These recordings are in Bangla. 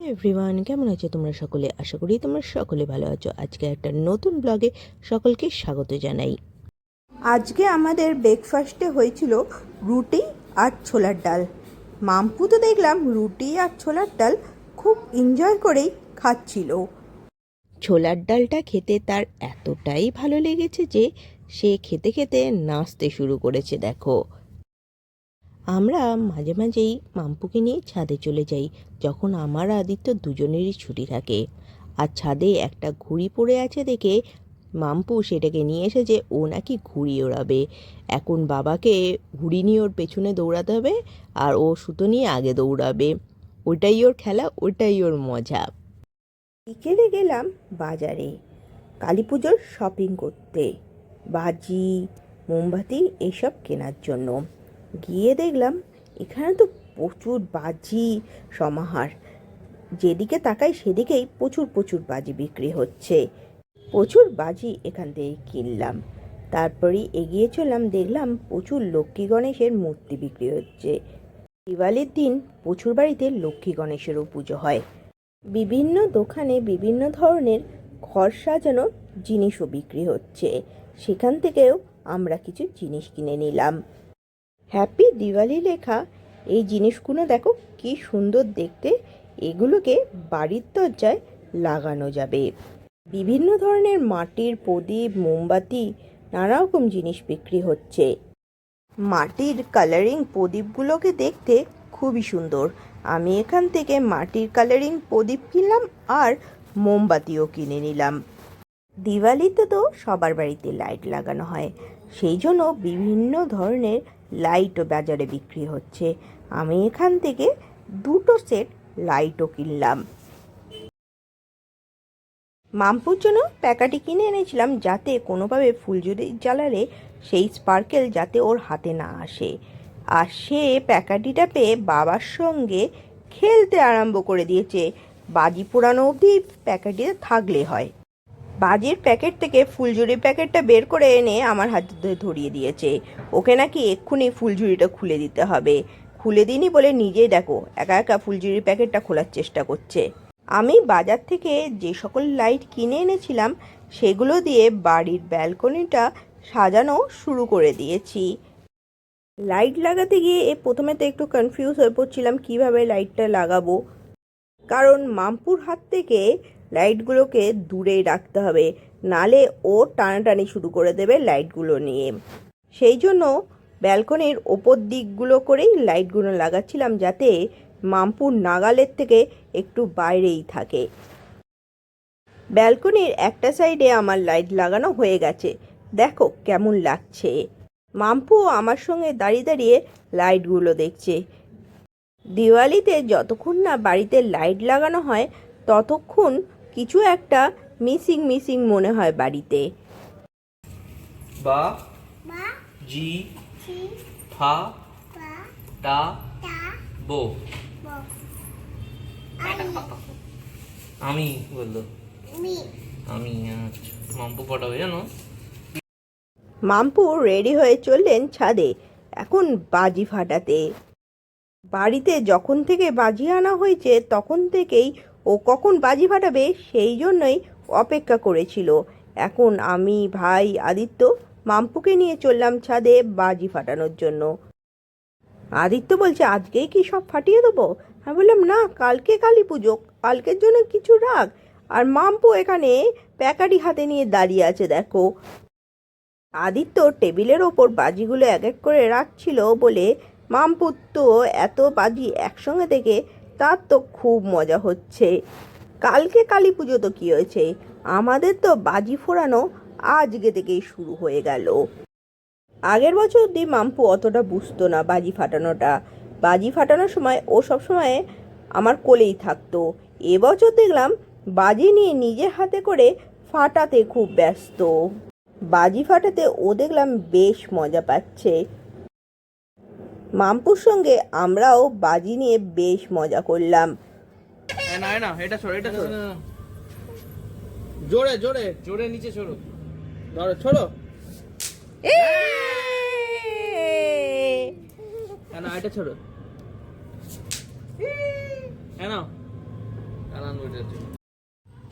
এভরিওয়ান কেমন আছো তোমরা সকলে? আশা করি তোমরা সকলে ভালো আছো। আজকে একটা নতুন ব্লগে সকলকে স্বাগত জানাই। আজকে আমাদের ব্রেকফাস্টে হয়েছিল রুটি আর ছোলার ডাল। মাম্পু তো দেখলাম রুটি আর ছোলার ডাল খুব এনজয় করেই খাচ্ছিল। ছোলার ডালটা খেতে তার এতটাই ভালো লেগেছে যে সে খেতে খেতে নাচতে শুরু করেছে, দেখো। আমরা মাঝে মাঝেই মাম্পুকে নিয়ে ছাদে চলে যাই, যখন আমার আদিত্য দুজনেরই ছুটি থাকে। আর ছাদে একটা ঘুড়ি পড়ে আছে দেখে মাম্পু সেটাকে নিয়ে এসেছে ও নাকি ঘুড়ি ওড়াবে। এখন বাবাকে ঘুড়ি নিয়ে ওর পেছনে দৌড়াতে হবে আর ও সুতো নিয়ে আগে দৌড়াবে। ওটাই ওর খেলা ওটাই ওর মজা। বিকেলে গেলাম বাজারে কালী পুজোর শপিং করতে। বাজি, মোমবাতি, এসব কেনার জন্য। গিয়ে দেখলাম এখানে তো প্রচুর বাজি সমাহার। যেদিকে তাকাই সেদিকেই প্রচুর প্রচুর বাজি বিক্রি হচ্ছে। প্রচুর বাজি এখান থেকে কিনলাম। তারপরে এগিয়ে চললাম, দেখলাম প্রচুর লক্ষ্মী গণেশের মূর্তি বিক্রি হচ্ছে। দিওয়ালির দিন প্রচুর বাড়িতে লক্ষ্মী গণেশেরও পুজো হয়। বিভিন্ন দোকানে বিভিন্ন ধরনের ঘর সাজানোর জিনিসও বিক্রি হচ্ছে। সেখান থেকেও আমরা কিছু জিনিস কিনে নিলাম। হ্যাপি দিওয়ালি লেখা এই জিনিসগুলো দেখো কি সুন্দর দেখতে। এগুলোকে বাড়ির দরজায় লাগানো যাবে। বিভিন্ন ধরনের মাটির প্রদীপ, মোমবাতি, নানা রকম জিনিস বিক্রি হচ্ছে। মাটির কালারিং প্রদীপগুলোকে দেখতে খুবই সুন্দর। আমি এখান থেকে মাটির কালারিং প্রদীপ কিনলাম আর মোমবাতিও কিনে নিলাম। দিওয়ালিতে তো সবার বাড়িতে লাইট লাগানো হয়। সেই জন্য বিভিন্ন ধরনের লাইটও বাজারে বিক্রি হচ্ছে। আমি এখান থেকে দুটো সেট লাইটও কিনলাম। মামপুর জন্য প্যাকাটি কিনে এনেছিলাম যাতে কোনোভাবে ফুলঝুরি জ্বালালে সেই স্পার্কেল যাতে ওর হাতে না আসে। আর সে প্যাকাটিটা পেয়ে বাবার সঙ্গে খেলতে আরম্ভ করে দিয়েছে। বাজি পোড়ানো অবধি প্যাকাটিতে থাকলে হয়। বাজির প্যাকেট থেকে ফুলঝুরির প্যাকেটটা বের করে এনে আমার হাতে ধরে ধরিয়ে দিয়েছে। ওকে নাকি এক্ষুনি ফুলঝুরিটা খুলে দিতে হবে। খুলে দিইনি বলে নিজেই দেখো, একা একা ফুলঝুরির প্যাকেটটা খোলার চেষ্টা করছে। আমি বাজার থেকে যে সকল লাইট কিনে এনেছিলাম, সেগুলো দিয়ে বাড়ির ব্যালকনিটা সাজানো শুরু করে দিয়েছি। লাইট লাগাতে গিয়ে এ প্রথমে তো একটু কনফিউজ হয়ে পড়ছিলাম, কীভাবে লাইটটা লাগাবো? কারণ মামপুর হাত থেকে লাইটগুলোকে দূরেই রাখতে হবে। নালে ও টানাটানি শুরু করে দেবে লাইটগুলো নিয়ে। সেই জন্য ব্যালকনির ওপর দিকগুলো করেই লাইটগুলো লাগাচ্ছিলাম যাতে মামপুর নাগালের থেকে একটু বাইরেই থাকে। ব্যালকনির একটা সাইডে আমার লাইট লাগানো হয়ে গেছে। দেখো কেমন লাগছে। মাম্পু আমার সঙ্গে দাঁড়িয়ে দাঁড়িয়ে লাইটগুলো দেখছে। দিওয়ালিতে যতক্ষণ না বাড়িতে লাইট লাগানো হয়, ততক্ষণ কিছু একটা মিসিং মিসিং মনে হয় বাড়িতে। বা জি ফা টা বো। আমি। বলল। আমি। মাম্পু পটাবে জানো? মাম্পু রেডি হয়ে চললেন ছাদে এখন বাজি ফাটাতে। বাড়িতে যখন থেকে বাজি আনা হয়েছে তখন থেকেই ও কখন বাজি ফাটাবে সেই জন্যই অপেক্ষা করেছিল। এখন আমি, ভাই আদিত্য মাম্পুকে নিয়ে চললাম ছাদে বাজি ফাটানোর জন্য। আদিত্য বলছে, আজকেই কি সব ফাটিয়ে দেবো? আমি বললাম, না, কালকে কালী পুজো, কালকের জন্য কিছু রাখ। আর মাম্পু এখানে প্যাকাটি হাতে নিয়ে দাঁড়িয়ে আছে, দেখো। আদিত্য টেবিলের ওপর বাজিগুলো এক এক করে রাখছিল বলে মামপুর তো এত বাজি একসঙ্গে থেকে তার তো খুব মজা হচ্ছে। কালকে কালী পুজো তো কী হয়েছে? আমাদের তো বাজি ফোড়ানো আজকে থেকেই শুরু হয়ে গেল। আগের বছর অব্দি মাম্পু অতটা বুঝতো না বাজি ফাটানোটা। বাজি ফাটানোর সময় ও সব সময় আমার কোলেই থাকতো। এবছর দেখলাম বাজি নিয়ে নিজের হাতে করে ফাটাতে খুব ব্যস্ত। বাজি ফাটাতে ও দেখলাম বেশ মজা পাচ্ছে। মাম্পুর সঙ্গে আমরাও বাজি নিয়ে বেশ মজা করলাম। না না এটা ছোড়ো এটা ছোড়ো জোরে জোরে। জোরে নিচে ছোড়ো ধরো ছোড়ো। না এটা ছোড়ো। হ্যাঁ না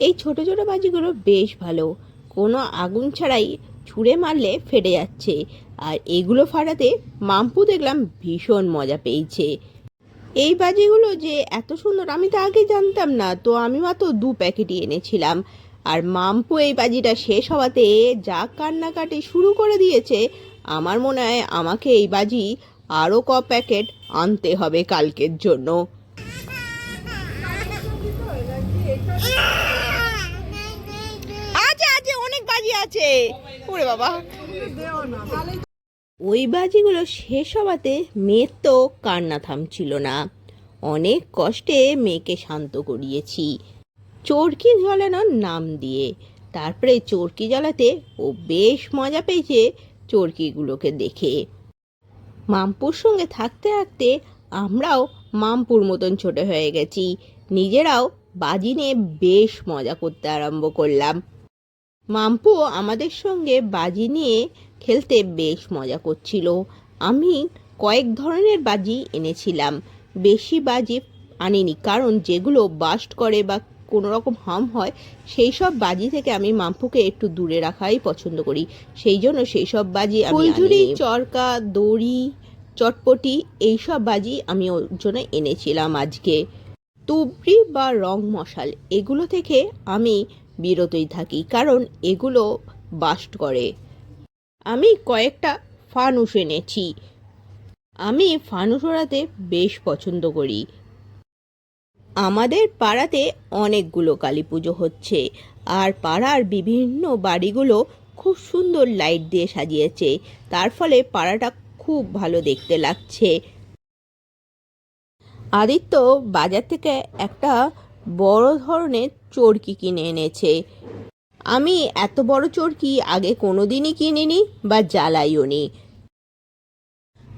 এই ছোট ছোট বাজিগুলো বেশ ভালো। কোনো আগুন ছাড়াই ছুঁড়ে মারলে ফেটে যাচ্ছে। আর এগুলো ফাটাতে মাম্পু দেখলাম ভীষণ মজা পেয়েছে। এই বাজিগুলো যে এত সুন্দর, আমি তো আগে জানতাম না, তো আমি মাত্র দু প্যাকেটই এনেছিলাম। আর মাম্পু এই বাজিটা শেষ হওয়াতে যা কান্নাকাটি শুরু করে দিয়েছে, আমার মনে হয় আমাকে এই বাজি আরও ক প্যাকেট আনতে হবে কালকের জন্য। আছে অনেক বাজি আছে। ওরে বাবা। ওই বাজিগুলো শেষ হওয়াতে মেয়ের তো কান্না থামছিল না। অনেক কষ্টে মেয়েকে শান্ত করিয়েছি। চরকি জ্বালানোর নাম দিয়ে। তারপরে চরকি জ্বালাতে ও বেশ মজা পেয়েছে চরকিগুলোকে দেখে। মামপুর সঙ্গে থাকতে থাকতে আমরাও মামপুর মতন ছোট হয়ে গেছি। নিজেরাও বাজি নিয়ে বেশ মজা করতে আরম্ভ করলাম। মাম্পু আমাদের সঙ্গে বাজি নিয়ে খেলতে বেশ মজা করছিল। আমি কয়েক ধরনের বাজি এনেছিলাম। বেশি বাজি আনিনি কারণ যেগুলো বাস্ট করে বা কোনো রকম হাম হয় সেই সব বাজি থেকে আমি মাম্পুকে একটু দূরে রাখাই পছন্দ করি। সেই জন্য সেই সব বাজি আমি ফুলঝুরি চরকা দড়ি চটপটি এই সব বাজি আমি ওর জন্য এনেছিলাম আজকে। তুবড়ি বা রং মশাল এগুলো থেকে আমি বিরতই থাকি, কারণ এগুলো বাস্ট করে। আমি কয়েকটা ফানুস এনেছি। আমি ফানুস ওড়াতে বেশ পছন্দ করি। আমাদের পাড়াতে অনেকগুলো কালী পুজো হচ্ছে, আর পাড়ার বিভিন্ন বাড়িগুলো খুব সুন্দর লাইট দিয়ে সাজিয়েছে। তার ফলে পাড়াটা খুব ভালো দেখতে লাগছে। আদিত্য বাজার থেকে একটা বড় ধরনের চরকি কিনে এনেছে। আমি এত বড় চরকি আগে কোনোদিনই কিনিনি বা জ্বালাইও নি।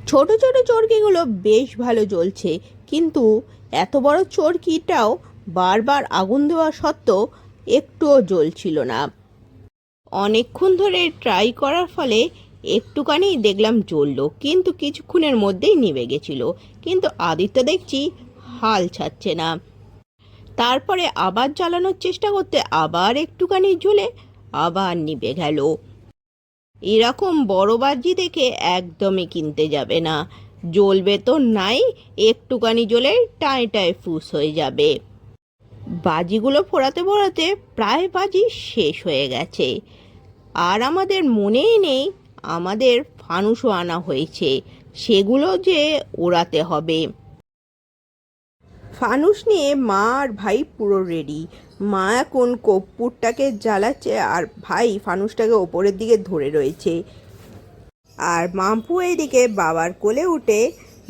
ছোট ছোট চরকিগুলো বেশ ভালো জ্বলছে, কিন্তু এত বড় চরকিটাও বারবার আগুন দেওয়া সত্ত্বেও একটুও জ্বলছিল না। অনেকক্ষণ ধরে ট্রাই করার ফলে একটুখানি দেখলাম জ্বললো, কিন্তু কিছুক্ষণের মধ্যেই নিভে গেছিল। কিন্তু আদিত্য দেখছি হাল ছাড়ছে না। তারপরে আবার জ্বালানোর চেষ্টা করতে আবার একটুখানি জ্বলে আবার নিভে গেল। এরকম বড় বাজি দেখে একদমই কিনতে যাবে না। জ্বলবে তো নাই, একটুখানি জ্বলে টায় টায় ফুস হয়ে যাবে। বাজিগুলো ফোড়াতে ফোড়াতে প্রায় বাজি শেষ হয়ে গেছে। আর আমাদের মনেই নেই, আমাদের ফানুসও আনা হয়েছে, সেগুলো যে ওড়াতে হবে। ফানুস নিয়ে মা আর ভাই পুরো রেডি মা এখন কর্পূরটাকে জ্বালাচ্ছে আর ভাই ফানুসটাকে ওপরের দিকে ধরে রয়েছে। আর মাম্পু এইদিকে বাবার কোলে উঠে,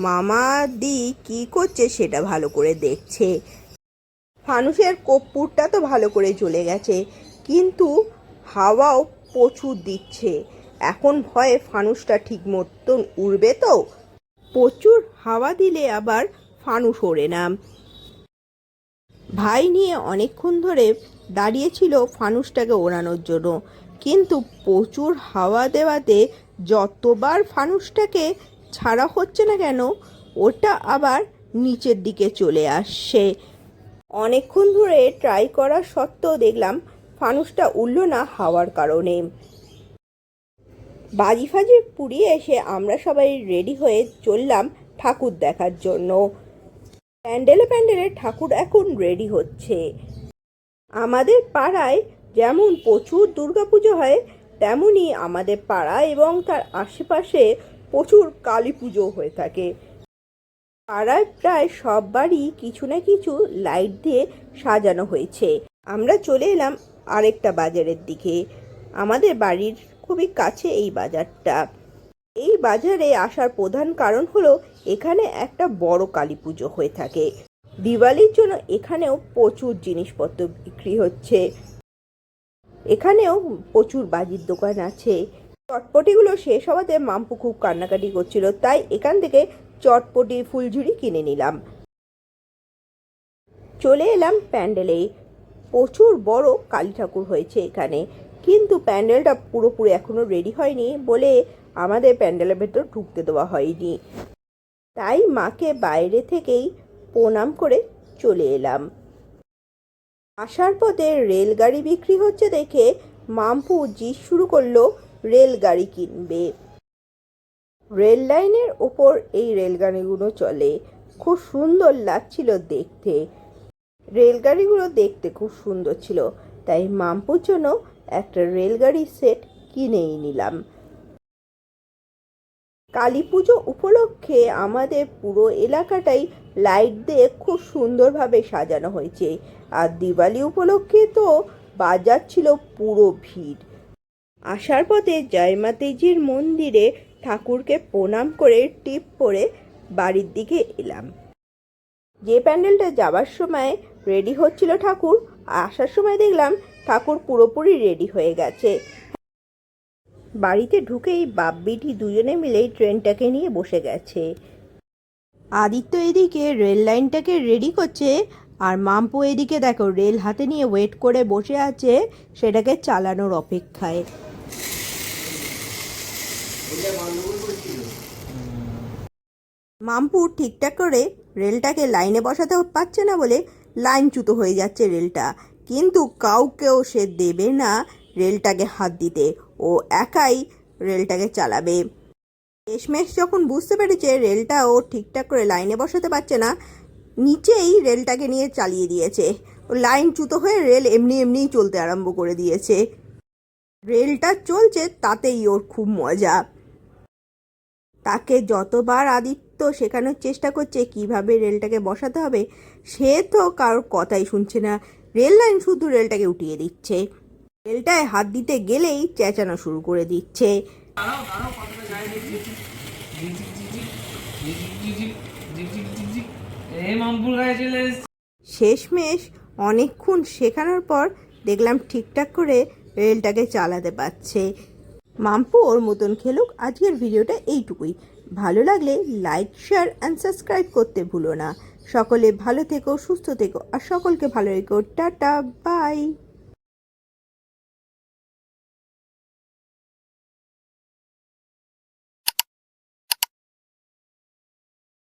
মামা দি, কি করছে সেটা ভালো করে দেখছে। ফানুসের কর্পূরটা তো ভালো করে চলে গেছে, কিন্তু হাওয়াও প্রচুর দিচ্ছে। এখন ভয়ে ফানুসটা ঠিক মতন উড়বে তো? প্রচুর হাওয়া দিলে আবার ফানুস ওড়ে না। ভাই নিয়ে অনেকক্ষণ ধরে দাঁড়িয়েছিল ফানুসটাকে ওড়ানোর জন্য। কিন্তু প্রচুর হাওয়া দেওয়াতে যতবার ফানুসটাকে ছাড়া হচ্ছে না কেন, ওটা আবার নিচের দিকে চলে আসছে। অনেকক্ষণ ধরে ট্রাই করা সত্ত্বেও দেখলাম ফানুসটা উঠল না হাওয়ার কারণে। বাজি ফাজি পুড়িয়ে এসে আমরা সবাই রেডি হয়ে চললাম ঠাকুর দেখার জন্য। প্যান্ডেলে প্যান্ডেলে ঠাকুর এখন রেডি হচ্ছে। আমাদের পাড়ায় যেমন প্রচুর দুর্গাপুজো হয় তেমনই আমাদের পাড়া এবং তার আশেপাশে প্রচুর কালী পুজো হয়ে থাকে। পাড়ায় প্রায় সব বাড়ি কিছু না কিছু লাইট দিয়ে সাজানো হয়েছে। আমরা চলে এলাম আরেকটা বাজারের দিকে। আমাদের বাড়ির খুবই কাছে এই বাজারটা। এই বাজারে আসার প্রধান কারণ হলো এখানে একটা বড় কালী পুজো হয়ে থাকে। দিওয়ালির জন্য এখানেও প্রচুর জিনিসপত্র বিক্রি হচ্ছে। এখানেও প্রচুর বাজির দোকান আছে। চটপটিগুলো শেষ হওয়াতে মাম্পু খুব কান্নাকাটি করছিল, তাই এখান থেকে চটপটি, ফুলঝুরি কিনে নিলাম। চলে এলাম প্যান্ডেলে প্রচুর বড় কালী ঠাকুর হয়েছে এখানে, কিন্তু প্যান্ডেলটা পুরোপুরি এখনও রেডি হয়নি বলে আমাদের প্যান্ডেলের ভেতর ঢুকতে দেওয়া হয়নি। তাই মাকে বাইরে থেকেই প্রণাম করে চলে এলাম। আসার পথে রেলগাড়ি বিক্রি হচ্ছে দেখে মাম্পু জিদ শুরু করল, রেলগাড়ি কিনবে? রেল লাইনের ওপর এই রেলগাড়িগুলো চলে। খুব সুন্দর লাগছিল দেখতে। রেলগাড়িগুলো দেখতে খুব সুন্দর ছিল। তাই মাম্পুর জন্য একটা রেলগাড়ির সেট কিনেই নিলাম। কালী পুজো উপলক্ষে আমাদের পুরো এলাকাটাই লাইট দিয়ে খুব সুন্দরভাবে সাজানো হয়েছে। আর দিওয়ালি উপলক্ষে তো বাজার ছিল পুরো ভিড়। আসার পথে জয়মাতেজির মন্দিরে ঠাকুরকে প্রণাম করে টিপ পরে বাড়ির দিকে এলাম। যে প্যান্ডেলটা যাবার সময় রেডি হচ্ছিল ঠাকুর, আসার সময় দেখলাম ঠাকুর পুরোপুরি রেডি হয়ে গেছে। বাড়িতে ঢুকেই বাপ বেটি দুজনে মিলেই ট্রেনটাকে নিয়ে বসে গেছে। আদিত্য এদিকে রেল লাইনটাকে রেডি করছে আর মাম্পু এদিকে দেখো রেল হাতে নিয়ে ওয়েট করে বসে আছে, সেটাকে চালানোর অপেক্ষায়। মাম্পু ঠিকঠাক করে রেলটাকে লাইনে বসাতে পারছে না বলে লাইনচ্যুত হয়ে যাচ্ছে রেলটা। কিন্তু কাউকেও সে দেবে না রেলটাকে হাত দিতে। ও একাই রেলটাকে চালাবে। শেষমেশ যখন বুঝতে পেরেছে রেলটা ও ঠিকঠাক করে লাইনে বসাতে পারছে না, নিচেই রেলটাকে নিয়ে চালিয়ে দিয়েছে। ও লাইনচ্যুত হয়ে রেল এমনি এমনিই চলতে আরম্ভ করে দিয়েছে। রেলটা চলছে তাতেই ওর খুব মজা। তাকে যতবার আদিত্য শেখানোর চেষ্টা করছে কীভাবে রেলটাকে বসাতে হবে, সে তো কারোর কথাই শুনছে না। রেল লাইন শুধু রেলটাকে উঠিয়ে দিচ্ছে। রেলটায় হাত দিতে গেলেই চেঁচানো শুরু করে দিচ্ছে। শেষমেশ অনেকক্ষণ শেখানোর পর দেখলাম ঠিকঠাক করে রেলটাকে চালাতে পারছে। মাম্পু ওর মতন খেলুক, আজকের ভিডিওটা এইটুকুই। ভালো লাগলে লাইক, শেয়ার অ্যান্ড সাবস্ক্রাইব করতে ভুলো না। সকলে ভালো থেকো, সুস্থ থেকো, আর সকলকে ভালো রেখো। Tata, bye.